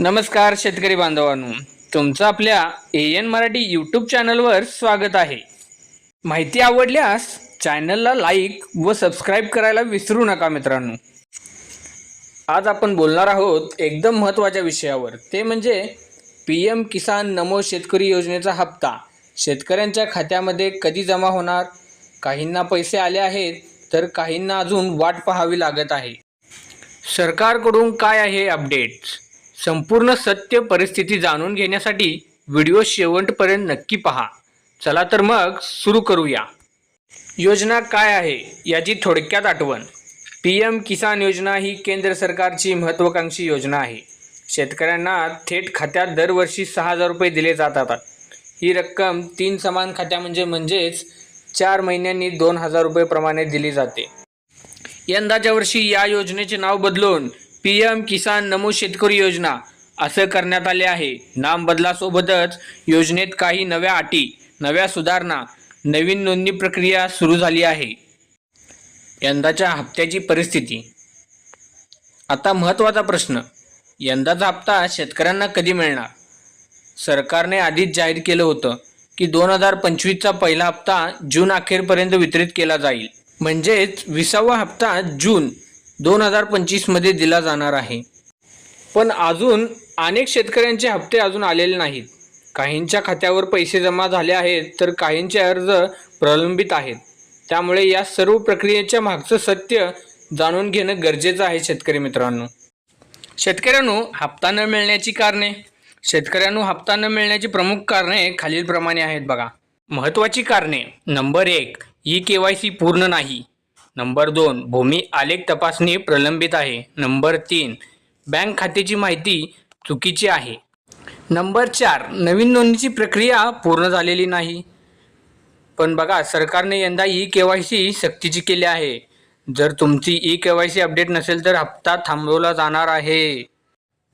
नमस्कार शेतकरी बांधवांनो. तुमचं आपल्या ए एन मराठी यूट्यूब चॅनलवर स्वागत आहे. माहिती आवडल्यास चॅनलला लाईक व सबस्क्राईब करायला विसरू नका मित्रांनो. आज आपण बोलणार आहोत एकदम महत्त्वाच्या विषयावर. ते म्हणजे पी एम किसान नमो शेतकरी योजनेचा हप्ता. शेतकऱ्यांच्या खात्यामध्ये कधी जमा होणार? काहींना पैसे आले आहेत तर काहींना अजून वाट पाहावी लागत आहे. सरकारकडून काय आहे अपडेट्स संपूर्ण सत्य परिस्थिती जाणून घेण्यासाठी व्हिडिओ शेवटपर्यंत नक्की पहा. चला तर मग सुरू करूया. योजना काय आहे याची थोडक्यात आठवण. पी एम किसान योजना ही केंद्र सरकारची महत्त्वाकांक्षी योजना आहे. शेतकऱ्यांना थेट खात्यात दरवर्षी सहा हजार रुपये दिले जातात. ही रक्कम तीन समान खात्या म्हणजे म्हणजेच चार महिन्यांनी दोन हजार रुपये प्रमाणे दिली जाते. यंदाच्या वर्षी या योजनेचे नाव बदलून पी एम किसान नमो शेतकरी योजना असं करण्यात आले आहे. नाम बदलासोबतच योजनेत काही नव्या अटी नव्या सुधारणा नवीन नोंदणी प्रक्रिया सुरू झाली आहे. यंदाच्या हप्त्याची परिस्थिती. आता महत्त्वाचा प्रश्न यंदाचा हप्ता शेतकऱ्यांना कधी मिळणार? सरकारने आधीच जाहीर केलं होतं की दोन हजार पंचवीसचा पहिला हप्ता जून अखेरपर्यंत वितरित केला जाईल. म्हणजेच विसावा हप्ता जून दोन हजार पंचवीसमध्ये दिला जाणार आहे. पण अजून अनेक शेतकऱ्यांचे हप्ते अजून आलेले नाहीत. काहींच्या खात्यावर पैसे जमा झाले आहेत तर काहींचे अर्ज प्रलंबित आहेत. त्यामुळे या सर्व प्रक्रियेच्या मागचं सत्य जाणून घेणं गरजेचं आहे शेतकरी मित्रांनो. शेतकऱ्यांनो हप्ता न मिळण्याची कारणे. शेतकऱ्यांनो हप्ता न मिळण्याची प्रमुख कारणे खालीलप्रमाणे आहेत बघा. महत्त्वाची कारणे. नंबर एक ई के वाय सी पूर्ण नाही. नंबर दोन भूमी आलेख तपासणी प्रलंबित आहे. नंबर तीन बँक खात्याची माहिती चुकीची आहे. नंबर चार नवीन नोंदणीची प्रक्रिया पूर्ण झालेली नाही. पण बघा सरकारने यंदा ई के वाय सी सक्तीची केली आहे. जर तुमची E K Y C update नसेल तर हप्ता थांबवला जाणार आहे.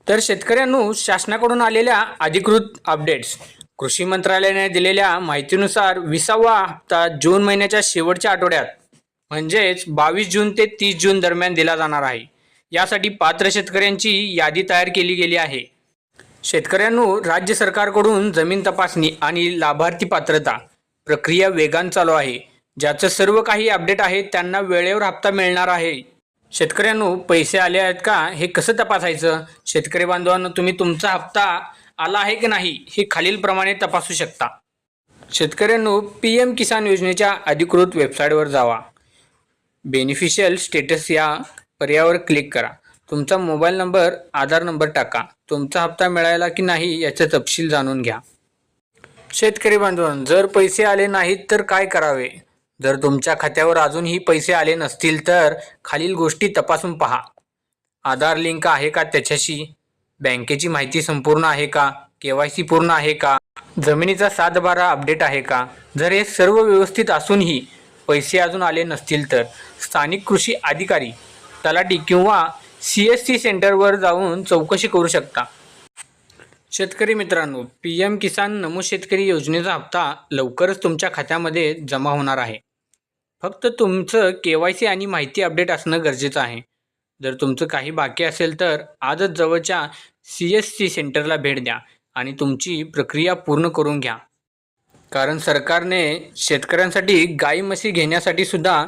तर शेतकऱ्यांनो शासनाकडून आलेल्या अधिकृत अपडेट्स कृषी मंत्रालयाने दिलेल्या माहितीनुसार विसावा हप्ता जून महिन्याच्या शेवटच्या आठवड्यात म्हणजेच बावीस जून ते तीस जून दरम्यान दिला जाणार आहे. यासाठी पात्र शेतकऱ्यांची यादी तयार केली गेली आहे. शेतकऱ्यांनो राज्य सरकारकडून जमीन तपासणी आणि लाभार्थी पात्रता प्रक्रिया वेगान चालू आहे. ज्याचं सर्व काही अपडेट आहे त्यांना वेळेवर हप्ता मिळणार आहे. शेतकऱ्यांनो पैसे आले आहेत का? हे कसं तपासायचं? शेतकरी बांधवांनो तुम्ही तुमचा हप्ता आला आहे की नाही? हे खालीलप्रमाणे तपासू शकता. शेतकऱ्यांनो पी एम किसान योजनेच्या अधिकृत वेबसाईटवर जावा. बेनिफिशियल स्टेटस या पर्यायावर क्लिक करा. तुमचा मोबाईल नंबर आधार नंबर टाका. तुमचा हप्ता मिळाला की नाही याचा तपशील जाणून घ्या. शेतकरी बांधवांनो जर पैसे आले नाहीत तर काय करावे? जर तुमच्या खात्यावर अजूनही पैसे आले नसतील तर खालील गोष्टी तपासून पहा. आधार लिंक आहे का त्याच्याशी? बँकेची माहिती संपूर्ण आहे का? के वाय सी पूर्ण आहे का? जमिनीचा सात बारा अपडेट आहे का? जर हे सर्व व्यवस्थित असूनही पैसे अजून आले नसतील तर. स्थानिक कृषी अधिकारी तलाठी किंवा सी एस सी सेंटरवर जाऊन चौकशी करू शकता. शेतकरी मित्रांनो पी एम किसान नमो शेतकरी योजनेचा हप्ता लवकरच तुमच्या खात्यामध्ये जमा होणार आहे. फक्त तुमचं के वाय सी आणि माहिती अपडेट असणं गरजेचं आहे. जर तुमचं काही बाकी असेल तर आजच जवळच्या सी एस सी सेंटरला भेट द्या आणि तुमची प्रक्रिया पूर्ण करून घ्या. कारण सरकारने शेतकऱ्यांसाठी गाई म्हशी घेण्यासाठी सुद्धा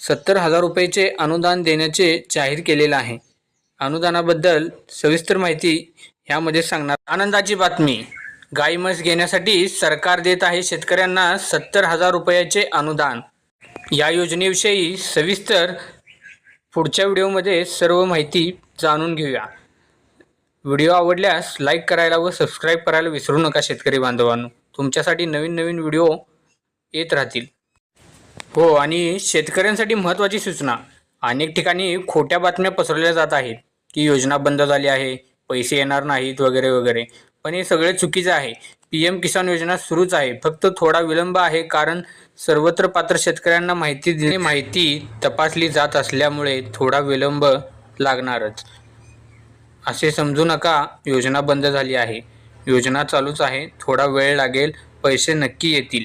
सत्तर हजार रुपयाचे अनुदान देण्याचे जाहीर केलेलं आहे. अनुदानाबद्दल सविस्तर माहिती ह्यामध्ये सांगणार आनंदाची बातमी गाई म्हस घेण्यासाठी सरकार देत आहे शेतकऱ्यांना सत्तर हजार रुपयाचे अनुदान. या योजनेविषयी सविस्तर पुढच्या व्हिडिओमध्ये सर्व माहिती जाणून घेऊया. व्हिडिओ आवडल्यास लाईक करायला व सबस्क्राईब करायला विसरू नका शेतकरी बांधवांनो. तुमच्यासाठी नवीन नवीन व्हिडिओ येत राहतील. हो आणि शेतकऱ्यांसाठी महत्त्वाची सूचना. अनेक ठिकाणी खोट्या बातम्या पसरवल्या जात आहेत की योजना बंद झाली आहे पैसे येणार नाहीत वगैरे वगैरे. पण हे सगळे चुकीचं आहे. पी एम किसान योजना सुरूच आहे. फक्त थोडा विलंब आहे कारण सर्वत्र पात्र शेतकऱ्यांना माहिती दिली माहिती तपासली जात असल्यामुळे थोडा विलंब लागणारच. असे समजू नका योजना बंद झाली आहे. योजना चालूच आहे. थोडा वेळ लागेल पैसे नक्की येतील.